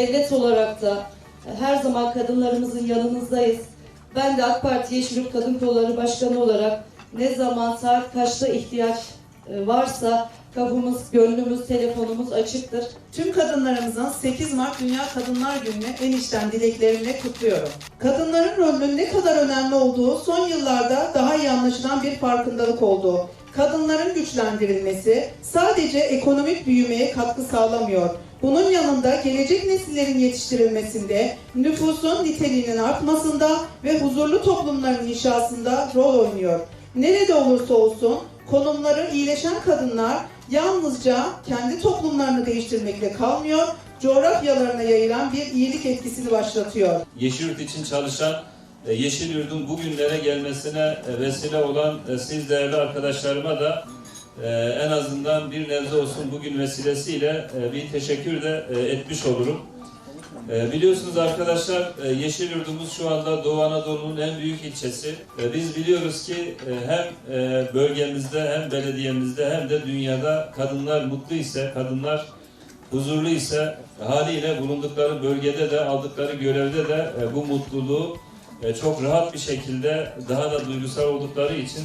devlet olarak da her zaman kadınlarımızın yanınızdayız. Ben de AK Parti Yeşilyurt Kadın Kolları Başkanı olarak ne zaman saat kaçta ihtiyaç varsa kapımız, gönlümüz, telefonumuz açıktır. Tüm kadınlarımızın 8 Mart Dünya Kadınlar Günü'nü en içten dileklerimle kutluyorum. Kadınların rolünün ne kadar önemli olduğu son yıllarda daha iyi anlaşılan bir farkındalık oldu. Kadınların güçlendirilmesi sadece ekonomik büyümeye katkı sağlamıyor. Bunun yanında gelecek nesillerin yetiştirilmesinde, nüfusun niteliğinin artmasında ve huzurlu toplumların inşasında rol oynuyor. Nerede olursa olsun konumları iyileşen kadınlar yalnızca kendi toplumlarını değiştirmekle kalmıyor, coğrafyalarına yayılan bir iyilik etkisini başlatıyor. Yeşilyurt için çalışan e, Yeşilyurt'un bugünlere gelmesine e, vesile olan e, siz değerli arkadaşlarıma da en azından bir nebze olsun bugün vesilesiyle bir teşekkür de etmiş olurum. E, Biliyorsunuz arkadaşlar e, Yeşilyurt'umuz şu anda Doğu Anadolu'nun en büyük ilçesi. Biz biliyoruz ki e, hem e, bölgemizde hem belediyemizde hem de dünyada kadınlar mutlu ise, kadınlar huzurlu ise haliyle bulundukları bölgede de aldıkları görevde de e, bu mutluluğu çok rahat bir şekilde daha da duygusal oldukları için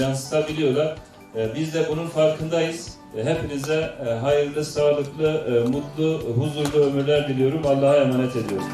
yansıtabiliyorlar. E, biz de bunun farkındayız. E, hepinize e, hayırlı, sağlıklı, mutlu, huzurlu ömürler diliyorum. Allah'a emanet ediyorum.